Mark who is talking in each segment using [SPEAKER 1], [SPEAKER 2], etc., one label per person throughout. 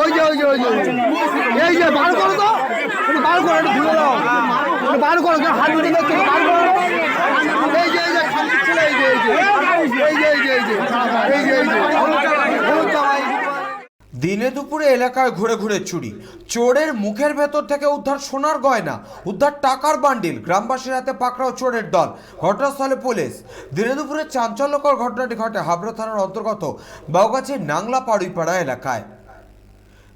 [SPEAKER 1] ওই যে ওই যে ওই যে। এই যে বার করো তো বার করো একটু ধুয়ে দাও বার করো হাত হলুদ জামা, এই যে।
[SPEAKER 2] দিনে দুপুরে এলাকায় ঘুরে ঘুরে চুরি। চোরের মুখের ভেতর থেকে উদ্ধার সোনার গয়না, উদ্ধার টাকার বান্ডিল, গ্রামবাসীর হাতে পাকড়াও চোরের দল, ঘটনাস্থলে পুলিশ। দিনে দুপুরে চাঞ্চল্যকর ঘটনাটি ঘটে হাবড়া থানার অন্তর্গত বাউগাছির নাংলা পাড়ুইপাড়া এলাকায়।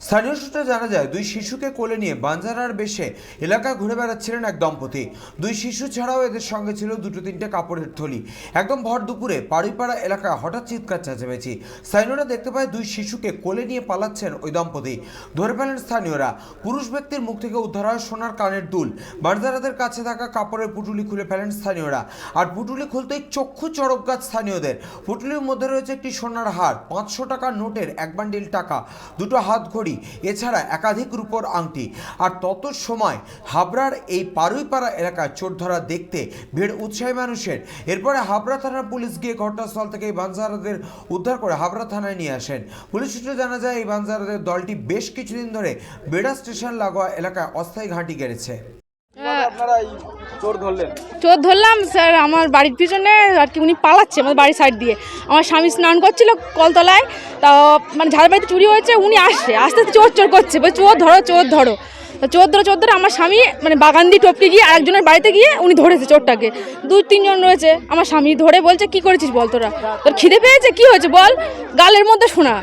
[SPEAKER 2] স্থানীয় সূত্রে জানা যায়, দুই শিশুকে কোলে নিয়ে বাঞ্জারার বেশে এলাকা ঘুরে বেড়াচ্ছিলেন এক দম্পতি। দুই শিশু ছাড়াও এদের সঙ্গে ছিল দুটো তিনটে কাপড়ের থলি। একদম ভর দুপুরে পাড়িপাড়া এলাকায় হঠাৎ চিৎকার চেঁচামেচি। স্থানীয়রা দেখতে পায়, দুই শিশুকে কোলে নিয়ে পালাচ্ছেন ওই দম্পতি। ধরে ফেলেন স্থানীয়রা। পুরুষ ব্যক্তির মুখ থেকে উদ্ধার হয় সোনার কানের দুল। বাঞ্জারাদের কাছে থাকা কাপড়ের পুটুলি খুলে ফেলেন স্থানীয়রা। আর পুটুলি খুলতেই চক্ষু চড়ক গাছ স্থানীয়দের। পুটুলির মধ্যে রয়েছে একটি সোনার হার, পাঁচশো টাকার নোটের এক বান্ডিল টাকা। দুটো হাত ঘড়ি এছাড়া একাধিক রূপোর আংটি। আর তত সময় হাবড়ার এই পারুইপাড়া এলাকায় চোর ধরা দেখতে ভিড় উৎসাহী মানুষের। এরপরে হাবড়া থানার পুলিশ গিয়ে ঘটনাস্থল থেকে এই বানজারাদের উদ্ধার করে হাবড়া থানায় নিয়ে আসেন। পুলিশ সূত্রে জানা যায়, এই বানজারাদের দলটি বেশ কিছুদিন ধরে বেড়া স্টেশন লাগোয়া এলাকায় অস্থায়ী ঘাঁটি গেড়েছে।
[SPEAKER 3] চোর ধরলাম, স্যার, আমার বাড়ির পিছনে আর কি উনি পালাচ্ছে আমাদের বাড়ির সাইড দিয়ে। আমার স্বামী স্নান করছিল কলতলায়, তা মানে ঝাড়বাড়িতে চুরি হয়েছে, উনি আসছে। আস্তে আস্তে চোর চোর করছে। চোর ধরো চোর ধরো। চোর ধরে আমার স্বামী মানে বাগান দিয়ে টপকে গিয়ে আরেকজনের বাড়িতে গিয়ে উনি ধরেছে চোরটাকে। দু তিনজন রয়েছে। আমার স্বামী ধরে বলছে কি করেছিস বল তোরা? তোর খিদে পেয়েছে? কি হয়েছে বল? গালের মধ্যে শোনা।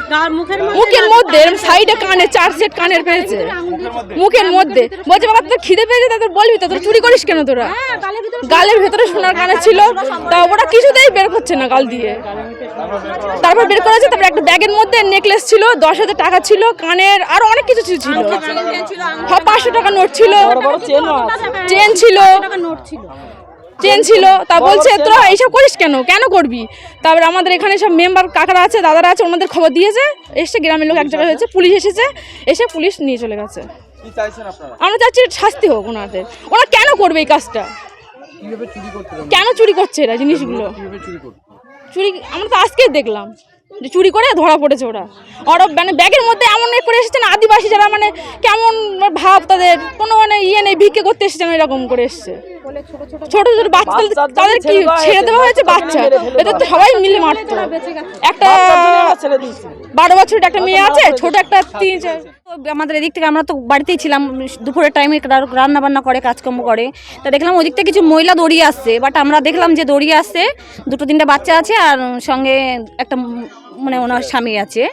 [SPEAKER 3] মুখের মধ্যে? সাইডে কানে চার সেট কানের পেয়েছে। মুখের মধ্যে। বলছে বাবা তোর খিদে পেয়েছে তা তোর বলবি তো? তোর চুরি করিস কেন তোরা? গালের ভেতরে সোনার কানে ছিল। তা ওরা কিছুতেই বের করছে না গাল দিয়ে। তারপর বের করেছে তারপর একটা ব্যাগের মধ্যে নেকলেস ছিল দশ হাজার টাকা ছিল কানের আরও অনেক কিছু ছিল। হ্যাঁ পাঁচশো টাকা নোট ছিল। চেন ছিল। চেন ছিল। তা বলছে তোরা এইসব করিস কেন? কেন করবি? তারপরে আমাদের এখানে সব মেম্বার কাকারা আছে দাদারা আছে ওনাদের খবর দিয়েছে। এসে গ্রামের লোক এক জায়গায় হয়েছে পুলিশ এসেছে এসে পুলিশ নিয়ে চলে গেছে।
[SPEAKER 4] কি চাইছেন আপনারা?
[SPEAKER 3] আমরা চাচ্ছি শাস্তি হোক ওনাদের। ওরা কেন করবে এই কাজটা?
[SPEAKER 4] কীভাবে চুরি করতে যাবেন?
[SPEAKER 3] কেন চুরি করছে এরা জিনিসগুলো?
[SPEAKER 4] কীভাবে চুরি করতে
[SPEAKER 3] চুরি আমরা তো আজকেই দেখলাম। যে চুরি করে ধরা পড়েছে ওরা। ওরা মানে ব্যাগের মধ্যে এমন করে এসেছে না আদিবাসী যারা মানে কেমন ভাব তাদের কোনো মানে ইয়ে নেই ভিক্ষে করতে এসেছে এরকম করে এসছে। ছোট ছোট বাচ্চা তাদের- কি ছেড়ে দেওয়া হয়েছে বাচ্চা? এদের তো সবাই মিলে মারতো। একটা বারো বছরের একটা মেয়ে আছে ছোট একটা তিন
[SPEAKER 5] আমাদের এদিক থেকে আমরা তো বাড়িতেই ছিলাম দুপুরের টাইমে রান্না বান্না করে কাজকর্ম করে। তা দেখলাম ওদিক থেকে কিছু মহিলা দড়িয়ে আসছে বাট আমরা দেখলাম যে দড়িয়ে আসছে দুটো তিনটে বাচ্চা আছে আর সঙ্গে একটা মানে ওনার স্বামী আছে।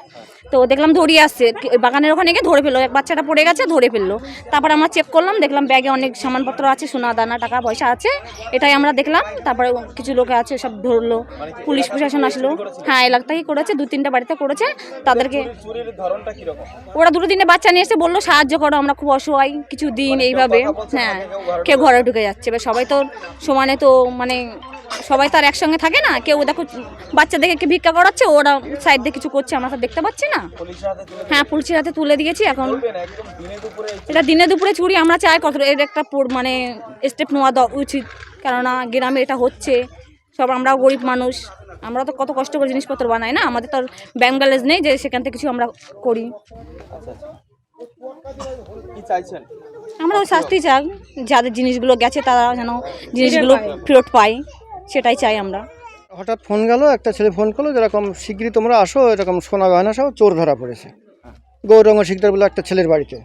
[SPEAKER 5] তো দেখলাম ধরিয়ে আসছে বাগানের ওখানে গিয়ে ধরে ফেলল, এক বাচ্চাটা পড়ে গেছে, ধরে ফেলল। তারপর আমরা চেক করলাম, দেখলাম ব্যাগে অনেক সামানপত্র আছে, সোনা, দানা, টাকা, পয়সা আছে। এটাই আমরা দেখলাম, তারপরে কিছু লোক আছে, সব ধরলো। পুলিশ প্রশাসন আসলো। হ্যাঁ এলাকাতেই করেছে, দু তিনটা বাড়িতে করেছে, তাদেরকে ওরা দুটো তিনটে বাচ্চা নিয়ে এসে বলল, সাহায্য করো, আমরা খুব অসহায় কিছু দিন এইভাবে। হ্যাঁ কেউ ঘরে ঢুকে যাচ্ছে। এবার সবাই তো সমানে তো মানে সবাই তো আর একসঙ্গে থাকে না। কেউ দেখো বাচ্চা দেখে কি ভিক্ষা করাচ্ছে ওরা সাইড দিয়ে কিছু করছে আমরা তো দেখতে পাচ্ছি না। হ্যাঁ পুলিশের হাতে তুলে দিয়েছি এখন এটা দিনে দুপুরে চুরি আমরা চাই কত এর একটা মানে স্টেপ নেওয়া উচিত। কেননা গ্রামে এটা হচ্ছে সব আমরাও গরিব মানুষ। আমরা তো কত কষ্ট করে জিনিসপত্র বানাই না আমাদের তো আর ব্যাংক ব্যালেন্স নেই যে সেখান থেকে কিছু আমরা করি।
[SPEAKER 4] কি
[SPEAKER 5] আমরা ওই শাস্তি চাই যাদের জিনিসগুলো গেছে তারা যেন জিনিসগুলো ফেরত পায়। সেটাই চাই আমরা।
[SPEAKER 1] হঠাৎ ফোন গেল, একটা ছেলে ফোন করল, যেরকম, শিগগিরই তোমরা আসো, এরকম সোনা গয়না সহ চোর ধরা পড়েছে। গৌরঙ্গ শিকদার বলে একটা ছেলের বাড়িতে।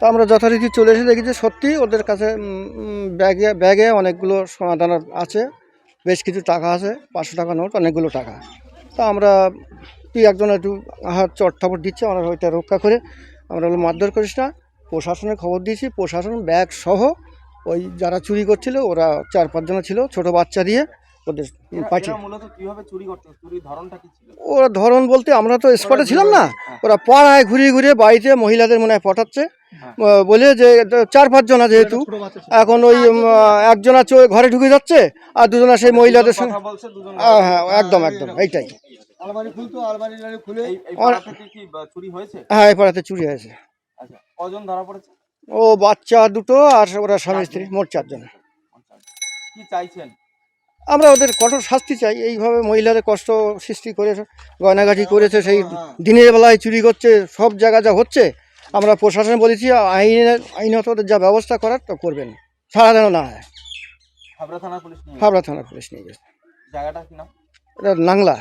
[SPEAKER 1] তো আমরা যথারীতি চলে এসে দেখি যে সত্যি ওদের কাছে ব্যাগে ব্যাগে অনেকগুলো সোনা দানা আছে, বেশ কিছু টাকা আছে, পাঁচশো টাকা নোট, অনেকগুলো টাকা। তা আমরা তুই একজন একটু হাত চট থাপড় দিচ্ছে, আমরা ওইটা রক্ষা করে, আমরা বলে মারধর করিস না। প্রশাসনে খবর দিয়েছি, প্রশাসন ব্যাগ সহ ওই যারা চুরি করছিল, ওরা চার পাঁচজন ছিল, ছোট বাচ্চা দিয়ে ওদের পাঠিয়ে
[SPEAKER 4] এরা মূলত কীভাবে চুরি করতেন চুরির ধরনটা কি ছিল?
[SPEAKER 1] ওরা ধরন বলতে আমরা তো স্পটে ছিলাম না। ওরা পাড়ায় ঘুরিয়ে ঘুরিয়ে বাড়িতে মহিলাদের মনে হয় পটাচ্ছে। বলে যে চার পাঁচজনা যেহেতু। এখন ওই একজনা চো- ঘরে ঢুকে যাচ্ছে আর দুজনা সেই মহিলাদের সঙ্গে।
[SPEAKER 4] কথা বলছে দুজন
[SPEAKER 1] হ্যাঁ হ্যাঁ একদম একদম এইটাই। হ্যাঁ এই পাড়াতে চুরি হয়েছে।
[SPEAKER 4] আচ্ছা কজন ধরা পড়েছে?
[SPEAKER 1] ও বাচ্চা দুটো আর ওরা স্বামী স্ত্রী মোট চারজন।
[SPEAKER 4] কি চাইছেন?
[SPEAKER 1] আমরা ওদের কঠোর শাস্তি চাই। এইভাবে মহিলাদের কষ্ট সৃষ্টি করেছে গয়নাগাটি করেছে সেই দিনের বেলায় চুরি করছে সব জায়গা যা হচ্ছে আমরা প্রশাসন বলেছি আইনের আইনত ওদের যা ব্যবস্থা করার তো করবেন। সারা যেন না হয়।
[SPEAKER 4] হাবড়া থানা পুলিশ নিয়ে
[SPEAKER 1] হাবড়া থানা পুলিশ নিয়ে গেছে।
[SPEAKER 4] জায়গাটা কি নাম?
[SPEAKER 1] এটা নাংলা।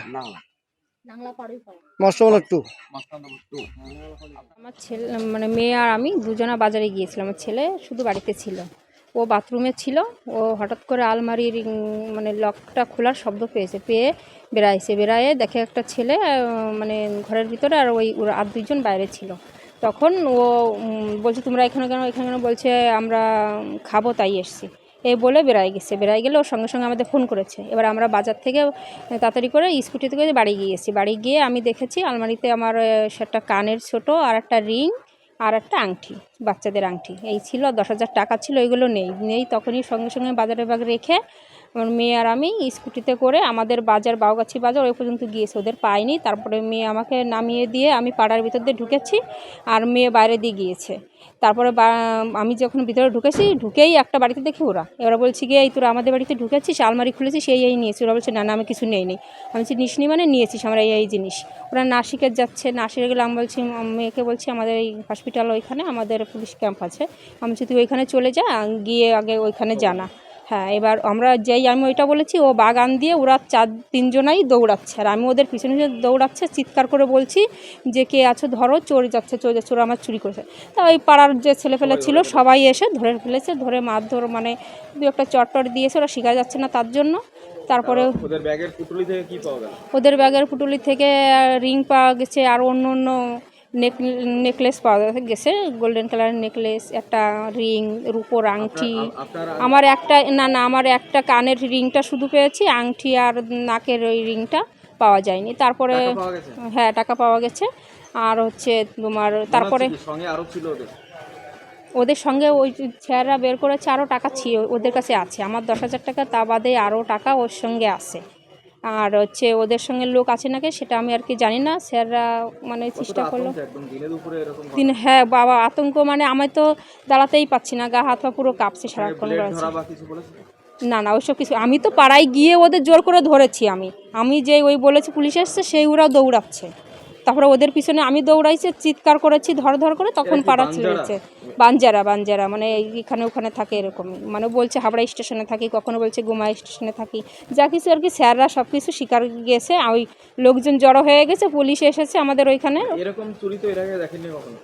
[SPEAKER 1] টু।
[SPEAKER 6] আমার ছেলে মানে মেয়ে আর আমি দুজনা বাজারে গিয়েছিলাম। আমার ছেলে শুধু বাড়িতে ছিল। ও বাথরুমে ছিল, ও হঠাৎ করে আলমারির মানে লকটা খোলার শব্দ পেয়েছে, পেয়ে বেড়াইছে, বেড়ায়ে দেখে একটা ছেলে মানে ঘরের ভিতরে আর ওই আর দুইজন বাইরে ছিল। তখন ও বলছে, তোমরা এখানে কেন এখানে কেন? বলছে, আমরা খাব, তাই এসছি। এই বলে বেড়াই গেছে বেড়াই গেলে ওর সঙ্গে সঙ্গে আমাদের ফোন করেছে। এবার আমরা বাজার থেকে তাড়াতাড়ি করে স্কুটিতে করে বাড়ি গিয়েছি বাড়ি গিয়ে আমি দেখেছি, আলমারিতে আমার সেটা কানের ছোট আর একটা রিং আর একটা আংটি, বাচ্চাদের আংটি। এই ছিল দশ হাজার টাকা ছিল, এগুলো নেই। নেই তখনই সঙ্গে সঙ্গে বাজারে বাগ রেখে আমার মেয়ে আর আমি স্কুটিতে করে আমাদের বাজার, বাউগাছি বাজার, ওই পর্যন্ত গিয়েছে। ওদের পাইনি তারপরে মেয়ে আমাকে নামিয়ে দিয়ে আমি পাড়ার ভিতর দিয়ে ঢুকেছি আর মেয়ে বাইরে দিয়ে গিয়েছে। তারপরে আমি যখন ভিতরে ঢুকেছি, ঢুকেই একটা বাড়িতে দেখি ওরা। এবার বলছি গিয়ে এই তোরা আমাদের বাড়িতে ঢুকেছিস, আলমারি খুলেছি সেই এই নিয়েছি। ওরা বলছে, না না, আমি কিছু নেই নেই আমি বলছি, নিসনি মানে নিয়েছিস আমরা এই এই জিনিস। ওরা নাসিকের যাচ্ছে নাসিকে গেলে আমি বলছি মেয়েকে বলছি আমাদের এই হসপিটাল ওইখানে, আমাদের পুলিশ ক্যাম্প আছে। আমি বলছি, তুই ওইখানে চলে যা, গিয়ে আগে ওইখানে জানা। হ্যাঁ এবার আমরা যেই আমি ওইটা বলেছি ও বাগান দিয়ে ওরা চার তিনজনাই দৌড়াচ্ছে। আর আমি ওদের পিছনে পিছনে দৌড়াচ্ছে চিৎকার করে বলছি যে কে আছো? ধরো চোর যাচ্ছে চোর যাচ্ছে ওরা আমার চুরি করেছে। তা ওই পাড়ার যে ছেলেপেলে ছিল সবাই এসে ধরে ফেলেছে ধরে মারধর মানে দু একটা চটটর দিয়েছে ওরা শিখা যাচ্ছে না তার জন্য। তারপরে
[SPEAKER 4] ওদের ব্যাগের পুটুলি থেকে কি পাওয়া গেল?
[SPEAKER 6] ওদের ব্যাগের পুটুলি থেকে রিং পাওয়া গেছে আর অন্য অন্য নেক নেকলেস পাওয়া গেছে গোল্ডেন কালারের নেকলেস একটা রিং রূপোর আংটি। আমার একটা না না আমার একটা কানের রিংটা শুধু পেয়েছি আংটি আর নাকের ওই রিংটা পাওয়া যায়নি। তারপরে হ্যাঁ টাকা পাওয়া গেছে। আর হচ্ছে তোমার তারপরে
[SPEAKER 4] ওদের?
[SPEAKER 6] সঙ্গে ওই ছেলেরা বের করেছে আরও টাকা ছিল ওদের কাছে আছে। আমার দশ হাজার টাকা তা বাদে আরও টাকা ওর সঙ্গে আছে। আর হচ্ছে ওদের সঙ্গে লোক আছে নাকি সেটা আমি আর কি জানি না। স্যাররা মানে চেষ্টা করল।
[SPEAKER 4] দিনে
[SPEAKER 6] হ্যাঁ বাবা আতঙ্ক মানে আমি তো দাঁড়াতেই পাচ্ছি না গা হাত পা পুরো কাঁপছে সারাক্ষণ না না ওইসব কিছু আমি তো পাড়ায় গিয়ে ওদের জোর করে ধরেছি আমি। আমি যে ওই বলেছি পুলিশ এসছে সেই ওরাও দৌড়াচ্ছে। তারপরে ওদের পিছনে আমি দৌড়াইছি চিৎকার করেছি ধর ধর করে তখন পাড়া
[SPEAKER 4] বাঞ্জারা?
[SPEAKER 6] ছেড়েছে বাঞ্জারা বাঞ্জারা মানে এখানে ওখানে থাকে এরকমই মানে বলছে হাবড়া স্টেশনে থাকি কখনো বলছে গুমা স্টেশনে থাকি। যা কিছু আর কি স্যাররা সব কিছু শিকার গেছে ওই লোকজন জড়ো হয়ে গেছে পুলিশ এসেছে আমাদের ওইখানে।
[SPEAKER 4] এরকম চুরি তো এর আগে কখনো?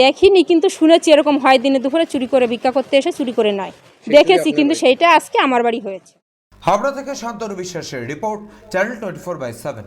[SPEAKER 6] দেখিনি কিন্তু শুনেছি এরকম হয় দিনে দুপুরে চুরি করে ভিক্ষা করতে এসে চুরি করে নেয়। দেখেছি কিন্তু সেইটা আজকে আমার বাড়ি হয়েছে।
[SPEAKER 2] হাবড়া থেকে শান্তনু বিশ্বাসের report channel twenty four by seven.